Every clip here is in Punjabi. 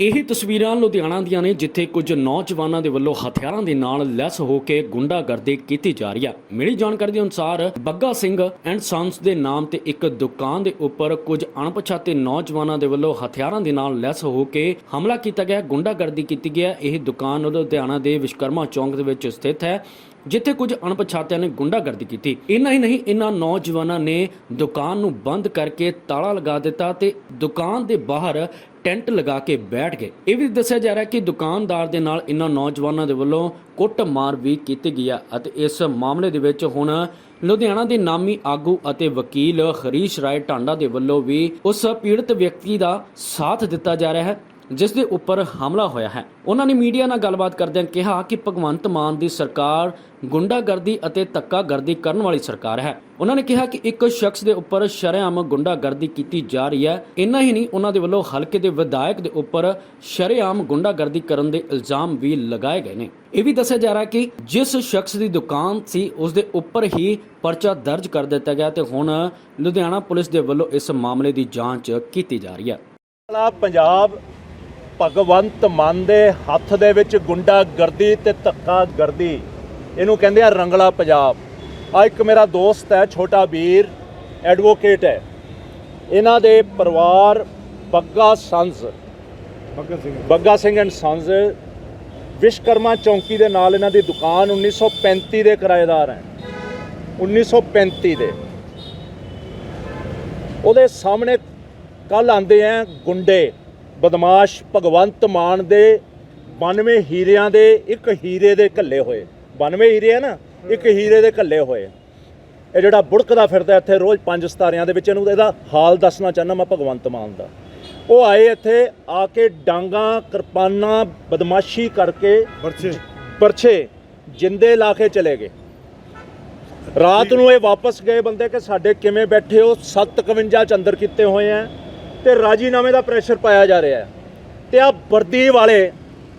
ਇਹ ਤਸਵੀਰਾਂ ਲੁਧਿਆਣਾ ਦੀਆਂ ਨੇ, ਜਿੱਥੇ ਕੁਝ ਨੌਜਵਾਨਾਂ ਦੇ ਵੱਲੋਂ ਹਥਿਆਰਾਂ ਦੇ ਨਾਲ ਲੈਸ ਹੋ ਕੇ ਗੁੰਡਾਗਰਦੀ ਕੀਤੀ ਜਾ ਰਹੀ ਹੈ ਮਿਲੀ ਜਾਣਕਾਰੀ ਦੇ ਅਨੁਸਾਰ, ਬੱਗਾ ਸਿੰਘ ਐਂਡ ਸੰਸ ਦੇ ਨਾਮ ਤੇ ਇੱਕ ਦੁਕਾਨ ਦੇ ਉੱਪਰ ਕੁਝ ਅਣਪਛਾਤੇ ਨੌਜਵਾਨਾਂ ਦੇ ਵੱਲੋਂ ਹਥਿਆਰਾਂ ਦੇ ਨਾਲ ਲੈਸ ਹੋ ਕੇ ਹਮਲਾ ਕੀਤਾ ਗਿਆ, ਗੁੰਡਾਗਰਦੀ ਕੀਤੀ ਗਿਆ। ਇਹ ਦੁਕਾਨ ਲੁਧਿਆਣਾ ਦੇ ਵਿਸ਼ਕਰਮਾ ਚੌਂਕ ਦੇ ਵਿੱਚ ਸਥਿਤ ਹੈ। ਜਿੱਥੇ ਕੁਝ ਅਣਪਛਾਤਿਆਂ ਨੇ ਗੁੰਡਾਗਰਦੀ ਕੀਤੀ। ਇੰਨਾ ਹੀ ਨਹੀਂ ਇਹਨਾਂ ਨੌਜਵਾਨਾਂ ਨੇ ਦੁਕਾਨ ਨੂੰ ਬੰਦ ਕਰਕੇ ਤਾਲਾ ਲਗਾ ਦਿੱਤਾ ਤੇ ਦੁਕਾਨ ਦੇ ਬਾਹਰ ਟੈਂਟ ਲਗਾ ਕੇ ਬੈਠ ਗਏ। ਇਹ ਵੀ ਦੱਸਿਆ ਜਾ ਰਿਹਾ ਕਿ ਦੁਕਾਨਦਾਰ ਦੇ ਨਾਲ ਇਹਨਾਂ ਨੌਜਵਾਨਾਂ ਦੇ ਵੱਲੋਂ ਕੁੱਟਮਾਰ ਵੀ ਕੀਤੀ ਗਈ ਹੈ ਅਤੇ ਇਸ ਮਾਮਲੇ ਦੇ ਵਿੱਚ ਹੁਣ ਲੁਧਿਆਣਾ ਦੇ ਨਾਮੀ ਆਗੂ ਅਤੇ ਵਕੀਲ ਹਰੀਸ਼ ਰਾਏ ਟਾਂਡਾ ਦੇ ਵੱਲੋਂ ਵੀ ਉਸ ਪੀੜਤ ਵਿਅਕਤੀ ਦਾ ਸਾਥ ਦਿੱਤਾ ਜਾ ਰਿਹਾ ਹੈ। ਜਿਸ ਦੇ ਉੱਪਰ ਹਮਲਾ ਹੋਇਆ ਹੈ। ਉਹਨਾਂ ਨੇ ਮੀਡੀਆ ਨਾਲ ਗੱਲਬਾਤ ਕਰਦਿਆਂ ਕਿਹਾ ਕਿ ਭਗਵੰਤ ਮਾਨ ਦੀ ਸਰਕਾਰ ਗੁੰਡਾਗਰਦੀ ਅਤੇ ਧੱਕਾਗਰਦੀ ਕਰਨ ਵਾਲੀ ਸਰਕਾਰ ਹੈ। ਉਹਨਾਂ ਨੇ ਕਿਹਾ ਕਿ ਇੱਕ ਸ਼ਖਸ ਦੇ ਉੱਪਰ ਸ਼ਰੇਆਮ ਗੁੰਡਾਗਰਦੀ ਕੀਤੀ ਜਾ ਰਹੀ ਹੈ। ਇੰਨਾ ਹੀ ਨਹੀਂ, ਉਹਨਾਂ ਦੇ ਵੱਲੋਂ ਹਲਕੇ ਦੇ ਵਿਧਾਇਕ ਦੇ ਉੱਪਰ ਸ਼ਰੇਆਮ ਗੁੰਡਾਗਰਦੀ ਕਰਨ ਦੇ ਇਲਜ਼ਾਮ ਵੀ ਲਗਾਏ ਗਏ ਨੇ। ਇਹ ਵੀ ਦੱਸਿਆ ਜਾ ਰਿਹਾ ਕਿ ਜਿਸ ਸ਼ਖਸ ਦੀ ਦੁਕਾਨ ਸੀ ਉਸ ਦੇ ਉੱਪਰ ਹੀ ਪਰਚਾ ਦਰਜ ਕਰ ਦਿੱਤਾ ਗਿਆ ਤੇ ਹੁਣ ਲੁਧਿਆਣਾ ਪੁਲਿਸ ਦੇ ਵੱਲੋਂ ਇਸ ਮਾਮਲੇ ਦੀ ਜਾਂਚ ਕੀਤੀ ਜਾ ਰਹੀ ਹੈ। ਪੰਜਾਬ ਭਗਵੰਤ ਮਾਨ ਦੇ ਹੱਥ ਦੇ ਵਿੱਚ ਗੁੰਡਾ ਗਰਦੀ ਤੇ ਧੱਕਾ ਗਰਦੀ ਇਹਨੂੰ ਕਹਿੰਦੇ ਆ ਰੰਗਲਾ ਪੰਜਾਬ। ਆ ਇੱਕ ਮੇਰਾ ਦੋਸਤ ਹੈ ਛੋਟਾ ਵੀਰ ਐਡਵੋਕੇਟ ਹੈ। ਇਹਨਾਂ ਦੇ ਪਰਿਵਾਰ Bagga sons Bhagat Singh. Bagga Singh and sons Vishwakarma ਚੌਂਕੀ ਦੇ ਨਾਲ ਇਹਨਾਂ ਦੀ ਦੁਕਾਨ 1935 ਦੇ ਕਿਰਾਏਦਾਰ ਹੈ। 1935 ਦੇ। ਉਹਦੇ ਸਾਹਮਣੇ ਕੱਲ ਆਂਦੇ ਆ ਗੁੰਡੇ। ਬਦਮਾਸ਼ ਭਗਵੰਤ ਮਾਨ ਦੇ 92 ਹੀਰਿਆਂ ਦੇ ਇੱਕ ਹੀਰੇ ਦੇ ਘੱਲੇ ਹੋਏ। 92 ਹੀਰੇ ਆ ਨਾ ਇੱਕ ਹੀਰੇ ਦੇ ਘੱਲੇ ਹੋਏ। ਇਹ ਜਿਹੜਾ ਬੁੜਕਦਾ ਫਿਰਦਾ ਇੱਥੇ ਰੋਜ਼ ਪੰਜ ਸਤਾਰਿਆਂ ਦੇ ਵਿੱਚ ਇਹਨੂੰ ਇਹਦਾ ਹਾਲ ਦੱਸਣਾ ਚਾਹੁੰਦਾ ਮੈਂ ਭਗਵੰਤ ਮਾਨ ਦਾ। ਉਹ ਆਏ ਇੱਥੇ ਆ ਕੇ ਡਾਂਗਾ ਕਿਰਪਾਨਾਂ ਬਦਮਾਸ਼ੀ ਕਰਕੇ ਪਰਚੇ। ਪਰਛੇ ਜਿੰਦੇ ਲਾ ਕੇ ਚਲੇ ਗਏ। ਰਾਤ ਨੂੰ ਇਹ ਵਾਪਸ ਗਏ ਬੰਦੇ ਕਿ ਸਾਡੇ ਕਿਵੇਂ ਬੈਠੇ ਹੋ? 751 ਚ ਅੰਦਰ ਕੀਤੇ ਹੋਏ ਆ। ਤੇ ਰਾਜੀਨਾਮੇ ਦਾ ਪ੍ਰੈਸ਼ਰ ਪਾਇਆ ਜਾ ਰਿਹਾ ਹੈ। ਤੇ ਆ ਵਰਦੀ ਵਾਲੇ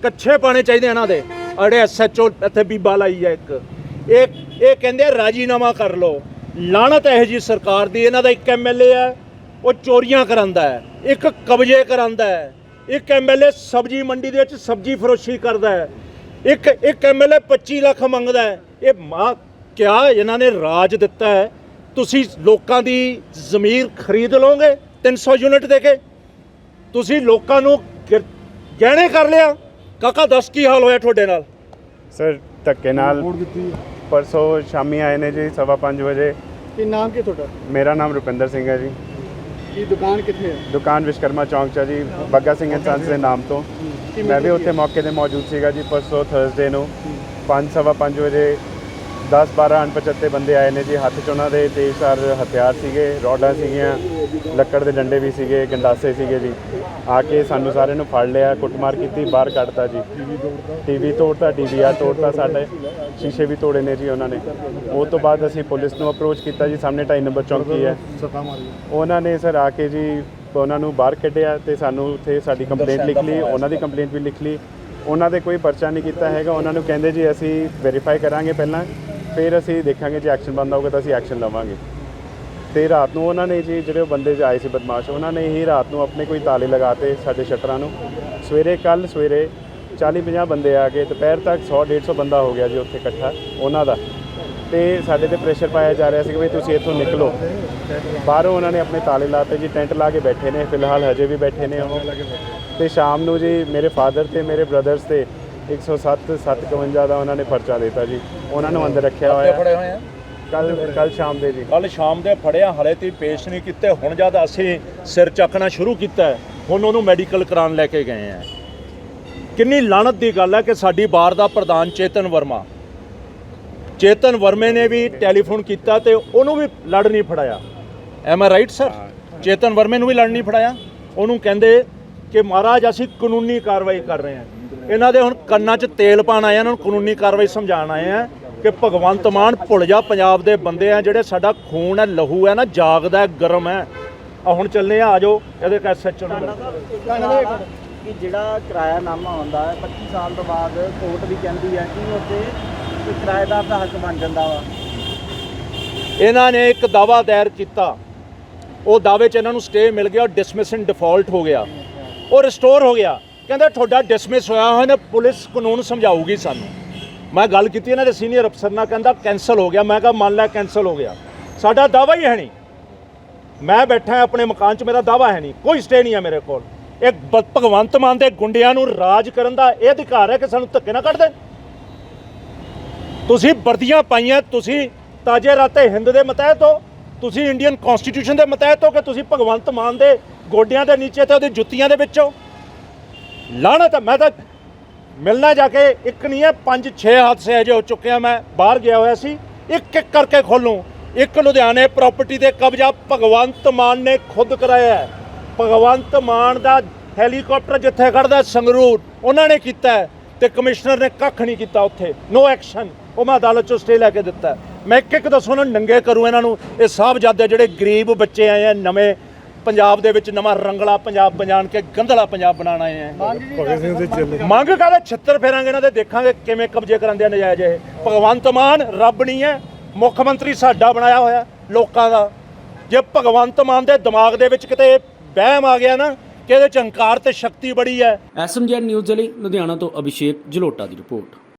ਕੱਛੇ ਪਾਣੇ ਚਾਹੀਦੇ ਇਹਨਾਂ ਦੇ। ਅੜੇ ਐਸਐਚਓ ਇੱਥੇ ਬੀਬਾ ਲਾਈ ਹੈ ਇੱਕ। ਇਹ ਇਹ ਕਹਿੰਦੇ ਰਾਜੀਨਾਮਾ ਕਰ ਲਓ। ਲਾਣਤ ਇਹ ਜੀ ਸਰਕਾਰ ਦੀ, ਇਹਨਾਂ ਦਾ ਇੱਕ ਐਮਐਲਏ ਹੈ, ਉਹ ਚੋਰੀਆਂ ਕਰਾਂਦਾ ਹੈ, ਇੱਕ ਕਬਜ਼ੇ ਕਰਾਂਦਾ ਹੈ, ਇੱਕ ਐਮਐਲਏ ਸਬਜ਼ੀ ਮੰਡੀ ਦੇ ਵਿੱਚ ਸਬਜ਼ੀ ਫਰੋਸ਼ੀ ਕਰਦਾ ਹੈ, ਇੱਕ ਇੱਕ ਐਮਐਲਏ 25 ਲੱਖ ਮੰਗਦਾ ਹੈ। ਇਹ ਮਾਂ, ਕਿਆ ਇਹਨਾਂ ਨੇ ਰਾਜ ਦਿੱਤਾ ਹੈ? ਤੁਸੀਂ ਲੋਕਾਂ ਦੀ ਜ਼ਮੀਰ ਖਰੀਦ ਲਓਗੇ? 300 ਯੂਨਿਟ ਦੇ ਕੇ। ਤੁਸੀਂ ਲੋਕਾਂ ਨੂੰ ਗਿਰ- ਗਹਿਣੇ ਕਰ ਲਿਆ। ਕਾਕਾ ਦੱਸ ਕੀ ਹਾਲ ਹੋਇਆ ਤੁਹਾਡੇ ਨਾਲ? ਸਰ ਧੱਕੇ ਨਾਲ ਰਿਪੋਰਟ ਦਿੱਤੀ ਪਰਸੋਂ ਸ਼ਾਮੀ ਆਏ ਨੇ ਜੀ ਸਵਾ ਪੰਜ ਵਜੇ। ਕੀ ਨਾਮ ਕੀ ਤੁਹਾਡਾ? ਮੇਰਾ ਨਾਮ ਰੁਪਿੰਦਰ ਸਿੰਘ ਹੈ ਜੀ। ਕੀ ਦੁਕਾਨ ਕਿੱਥੇ ਹੈ ਦੁਕਾਨ ਵਿਸ਼ਕਰਮਾ ਚੌਂਕ 'ਚ ਹੈ ਜੀ ਬੱਗਾ ਸਿੰਘ ਐਂਡ ਸੰਸ ਦੇ ਨਾਮ ਤੋਂ। ਮੈਂ ਵੀ ਉੱਥੇ ਮੌਕੇ ਤੇ ਮੌਜੂਦ ਸੀਗਾ ਜੀ ਪਰਸੋਂ ਥਰਸਡੇ ਨੂੰ। ਪੰਜ ਸਵਾ ਪੰਜ ਵਜੇ 10 12 ਅਣਪਛਾਤੇ ਬੰਦੇ ਆਏ ਨੇ ਜੀ, ਹੱਥ 'ਚ ਉਹਨਾਂ ਦੇ ਤੇਜ਼ਧਾਰ ਹਥਿਆਰ ਸੀਗੇ, ਰੋਡਾਂ ਸੀਗੀਆਂ, ਲੱਕੜ ਦੇ ਡੰਡੇ ਵੀ ਸੀਗੇ, ਗੰਡਾਸੇ ਸੀਗੇ ਜੀ। ਆ ਕੇ ਸਾਨੂੰ ਸਾਰਿਆਂ ਨੂੰ ਫੜ ਲਿਆ, ਕੁੱਟਮਾਰ ਕੀਤੀ, ਬਾਹਰ ਕੱਢਤਾ ਜੀ। ਟੀਵੀ ਤੋੜਤਾ, ਡੀਵੀਆਰ ਤੋੜਤਾ, ਸਾਡੇ ਸ਼ੀਸ਼ੇ ਵੀ ਤੋੜੇ ਨੇ ਜੀ ਉਹਨਾਂ ਨੇ। ਉਹ ਤੋਂ ਬਾਅਦ ਅਸੀਂ ਪੁਲਿਸ ਨੂੰ ਅਪਰੋਚ ਕੀਤਾ ਜੀ, ਸਾਹਮਣੇ 2 ਨੰਬਰ ਚੌਂਕੀ ਹੈ। ਉਹਨਾਂ ਨੇ ਸਰ ਆ ਕੇ ਜੀ, ਉਹਨਾਂ ਨੂੰ ਬਾਹਰ ਕੱਢਿਆ ਤੇ ਸਾਨੂੰ ਉੱਥੇ ਸਾਡੀ ਕੰਪਲੇਂਟ ਲਿਖ ਲਈ, ਉਹਨਾਂ ਦੀ ਕੰਪਲੇਂਟ ਵੀ ਲਿਖ ਲਈ। ਉਹਨਾਂ ਦੇ ਕੋਈ ਪਰਚਾ ਨਹੀਂ ਕੀਤਾ ਹੈਗਾ, ਉਹਨਾਂ ਨੂੰ ਕਹਿੰਦੇ ਜੀ ਅਸੀਂ ਵੈਰੀਫਾਈ ਕਰਾਂਗੇ ਪਹਿਲਾਂ। ਫਿਰ ਅਸੀਂ ਦੇਖਾਂਗੇ ਜੇ ਐਕਸ਼ਨ ਬੰਦਾ ਹੋਊਗਾ ਤਾਂ ਅਸੀਂ ਐਕਸ਼ਨ ਲਵਾਂਗੇ। ਤੇ ਰਾਤ ਨੂੰ ਉਹਨਾਂ ਨੇ ਜੀ, ਜਿਹੜੇ ਉਹ ਬੰਦੇ ਜੋ ਆਏ ਸੀ ਬਦਮਾਸ਼, ਉਹਨਾਂ ਨੇ ਹੀ ਰਾਤ ਨੂੰ ਆਪਣੇ ਕੋਈ ਤਾਲੇ ਲਗਾਤੇ ਸਾਡੇ ਸ਼ਟਰਾਂ ਨੂੰ। ਸਵੇਰੇ ਕੱਲ ਸਵੇਰੇ 40 50 ਬੰਦੇ ਆ ਗਏ, ਦੁਪਹਿਰ ਤੱਕ 100 150 ਬੰਦਾ ਹੋ ਗਿਆ ਜੀ ਉੱਥੇ ਇਕੱਠਾ, ਉਹਨਾਂ ਦਾ। ਤੇ ਸਾਡੇ ਤੇ ਪ੍ਰੈਸ਼ਰ ਪਾਇਆ ਜਾ ਰਿਹਾ ਸੀ ਕਿ ਵੀ ਤੁਸੀਂ ਇੱਥੋਂ ਨਿਕਲੋ। ਬਾਹਰੋਂ ਉਹਨਾਂ ਨੇ ਆਪਣੇ ਤਾਲੇ ਲਾਤੇ ਜੀ ਟੈਂਟ ਲਾ ਕੇ ਬੈਠੇ ਨੇ, ਫਿਲਹਾਲ ਹਜੇ ਵੀ ਬੈਠੇ ਨੇ ਉਹ। ਤੇ ਸ਼ਾਮ ਨੂੰ ਜੀ ਮੇਰੇ ਫਾਦਰ ਤੇ, ਮੇਰੇ ਬ੍ਰਦਰਸ ਤੇ 107 751 ਦਾ ਉਹਨਾਂ ਨੇ ਪਰਚਾ ਦਿੱਤਾ ਜੀ। ਉਹਨਾਂ ਨੂੰ ਅੰਦਰ ਰੱਖਿਆ ਹੋਇਆ। ਫੜੇ ਹੋਏ ਆ ਕੱਲ ਕੱਲ ਸ਼ਾਮ ਦੇ ਜੀ। ਕੱਲ ਸ਼ਾਮ ਦੇ ਫੜਿਆ ਹਲੇ ਤੀ ਪੇਸ਼ ਨਹੀਂ ਕੀਤੇ। ਹੁਣ ਜਦ ਅਸੀਂ ਸਿਰ ਚੱਕਣਾ ਸ਼ੁਰੂ ਕੀਤਾ ਹੈ, ਹੁਣ ਉਹਨੂੰ ਮੈਡੀਕਲ ਕਰਾਉਣ ਲੈ ਕੇ ਗਏ ਆ ਕਿੰਨੀ ਲਾਣਤ ਦੀ ਗੱਲ ਹੈ ਕਿ ਸਾਡੀ ਬਾਰ ਦਾ ਪ੍ਰਧਾਨ ਚੇਤਨ ਵਰਮਾ। ਚੇਤਨ ਵਰਮੇ ਨੇ ਵੀ ਟੈਲੀਫੋਨ ਕੀਤਾ ਤੇ ਉਹਨੂੰ ਵੀ ਲੜ ਨਹੀਂ ਫੜਾਇਆ। Am I right sir Chetan ਵਰਮੇ ਨੂੰ ਵੀ ਲੜ ਨਹੀਂ ਫੜਾਇਆ। ਉਹਨੂੰ ਕਹਿੰਦੇ ਕਿ ਮਹਾਰਾਜ ਅਸੀਂ ਕਾਨੂੰਨੀ ਕਾਰਵਾਈ ਕਰ ਰਹੇ ਹਾਂ। ਇਹਨਾਂ ਦੇ ਹੁਣ ਕੰਨਾਂ 'ਚ ਤੇਲ ਪਾਣ ਆਏ ਇਹਨਾਂ ਨੂੰ ਕਾਨੂੰਨੀ ਕਾਰਵਾਈ ਸਮਝਾਉਣ ਆਏ ਆ ਕਿ ਭਗਵੰਤ ਮਾਨ ਭੁੱਲ ਜਾ ਪੰਜਾਬ ਦੇ ਬੰਦੇ ਆ ਜਿਹੜੇ ਸਾਡਾ ਖੂਨ ਹੈ ਲਹੂ ਹੈ ਨਾ ਜਾਗਦਾ ਹੈ ਗਰਮ ਹੈ। ਆ ਹੁਣ ਚੱਲਨੇ ਆ ਆਜੋ ਇਹਦੇ ਕਾ ਸੱਚਣ ਨੂੰ ਕਿ ਜਿਹੜਾ ਕਿਰਾਇਆਨਾਮਾ ਹੁੰਦਾ ਹੈ 25 ਸਾਲ ਤੋਂ ਬਾਅਦ ਕੋਰਟ ਵੀ ਕਹਿੰਦੀ ਹੈ ਕਿ ਕੋਈ ਕਿਰਾਏਦਾਰ ਦਾ ਹੱਕ ਬਣ ਜਾਂਦਾ ਵਾ। ਇਹਨਾਂ ਨੇ ਇੱਕ ਦਾਵਾ ਦਾਇਰ ਕੀਤਾ। ਉਹ ਦਾਅਵੇ 'ਚ ਇਹਨਾਂ ਨੂੰ ਸਟੇ ਮਿਲ ਗਿਆ ਡਿਸਮਿਸ ਇਨ ਡਿਫਾਲਟ ਹੋ ਗਿਆ। ਉਹ ਰਿਸਟੋਰ ਹੋ ਗਿਆ। ਕਹਿੰਦੇ ਤੁਹਾਡਾ ਡਿਸਮਿਸ ਹੋਇਆ ਹੋਇਆ ਨੇ, ਪੁਲਿਸ ਕਾਨੂੰਨ ਸਮਝਾਊਗੀ ਸਾਨੂੰ। ਮੈਂ ਗੱਲ ਕੀਤੀ ਇਹਨਾਂ ਦੇ ਸੀਨੀਅਰ ਅਫਸਰ ਨਾਲ, ਕਹਿੰਦਾ ਕੈਨਸਲ ਹੋ ਗਿਆ। ਮੈਂ ਕਿਹਾ, ਮੰਨ ਲੈ ਕੈਨਸਲ ਹੋ ਗਿਆ। ਸਾਡਾ ਦਾਵਾ ਹੀ ਹੈ ਨਹੀਂ। ਮੈਂ ਬੈਠਾ ਆਪਣੇ ਮਕਾਨ 'ਚ, ਮੇਰਾ ਦਾਵਾ ਹੈ ਨਹੀਂ। ਕੋਈ ਸਟੇ ਨਹੀਂ ਹੈ ਮੇਰੇ ਕੋਲ। ਇਹ ਭਗਵੰਤ ਮਾਨ ਦੇ ਗੁੰਡਿਆਂ ਨੂੰ ਰਾਜ ਕਰਨ ਦਾ ਇਹ ਅਧਿਕਾਰ ਹੈ ਕਿ ਸਾਨੂੰ ਧੱਕੇ ਨਾ ਕੱਢ ਦੇਣ। ਤੁਸੀਂ ਵਰਦੀਆਂ ਪਾਈਆਂ, ਤੁਸੀਂ ਤਾਜੇ ਰਾਤੇ ਹਿੰਦ ਦੇ ਮਤਹਿਤ ਹੋ, ਤੁਸੀਂ ਇੰਡੀਅਨ ਕਨਸਟੀਟਿਊਸ਼ਨ ਦੇ ਮਤਹਿਤ ਹੋ ਕਿ ਤੁਸੀਂ ਭਗਵੰਤ ਮਾਨ ਦੇ ਗੋਡਿਆਂ ਦੇ ਨੀਚੇ ਤੇ ਉਹਦੀ ਜੁੱਤੀਆਂ ਦੇ ਵਿੱਚੋਂ ਲਾਣਾ ਤਾਂ ਮੈਂ ਤਾਂ ਮਿਲਣਾ ਜਾ ਕੇ ਇੱਕ ਨਹੀਂ ਹੈ, ਪੰਜ, ਛੇ ਹਾਦਸੇ ਅਜੇ ਹੋ ਚੁੱਕੇ ਆ। ਮੈਂ ਬਾਹਰ ਗਿਆ ਹੋਇਆ ਸੀ। ਇੱਕ ਇੱਕ ਕਰਕੇ ਖੋਲੂੰ ਇੱਕ ਲੁਧਿਆਣੇ ਪ੍ਰਾਪਰਟੀ ਤੇ ਕਬਜ਼ਾ ਭਗਵੰਤ ਮਾਨ ਨੇ ਖੁਦ ਕਰਾਇਆ ਹੈ। ਭਗਵੰਤ ਮਾਨ ਦਾ ਹੈਲੀਕਾਪਟਰ ਜਿੱਥੇ ਖੜਦਾ ਸੰਗਰੂਰ, ਉਹਨਾਂ ਨੇ ਕੀਤਾ ਹੈ ਤੇ ਕਮਿਸ਼ਨਰ ਨੇ ਕੱਖ ਨਹੀਂ ਕੀਤਾ ਉੱਥੇ। ਨੋ ਐਕਸ਼ਨ ਉਹ ਮੈਂ ਅਦਾਲਤ ਚੋਂ ਸਟੇ ਲੈ ਕੇ ਦਿੱਤਾ ਮੈਂ ਇੱਕ ਇੱਕ ਦੱਸੋ ਨਾ, ਨੰਗੇ ਕਰੂ ਇਹਨਾਂ ਨੂੰ। ਇਹ ਸਾਹਿਬਜ਼ਾਦੇ ਜਿਹੜੇ ਗਰੀਬ ਬੱਚੇ ਆਏ ਆ, ਨਵੇਂ ਪੰਜਾਬ ਦੇ ਵਿੱਚ ਨਵਾਂ ਰੰਗਲਾ ਪੰਜਾਬ ਬਜਾਣ ਕੇ ਗੰਧਲਾ ਪੰਜਾਬ ਬਣਾਉਣ ਆਏ ਆ। ਭਗਤ ਸਿੰਘ ਦੇ ਚੱਲੇ। ਮੰਗ ਕਾਹਦੇ? ਛਿੱਤਰ ਫੇਰਾਂਗੇ ਇਹਨਾਂ ਦੇ ਦੇਖਾਂਗੇ ਕਿਵੇਂ ਕਬਜ਼ੇ ਕਰਾਂਦੇ ਆ ਨਜਾਇਜ਼ ਇਹ। ਭਗਵੰਤ ਮਾਨ ਰੱਬ ਨਹੀਂ ਹੈ ਮੁੱਖ ਮੰਤਰੀ ਸਾਡਾ ਬਣਾਇਆ ਹੋਇਆ ਲੋਕਾਂ ਦਾ। ਜੇ ਭਗਵੰਤ ਮਾਨ ਦੇ ਦਿਮਾਗ ਦੇ ਵਿੱਚ ਕਿਤੇ ਵਹਿਮ ਆ ਗਿਆ ਨਾ ਕਿ ਇਹਦੇ ਚ ਹੰਕਾਰ ਤੇ ਸ਼ਕਤੀ ਬੜੀ ਹੈ। ਐਸਐਮਜੀ ਨਿਊਜ਼ ਲਈ ਲੁਧਿਆਣਾ ਤੋਂ ਅਭਿਸ਼ੇਕ ਜਲੋਟਾ ਦੀ ਰਿਪੋਰਟ।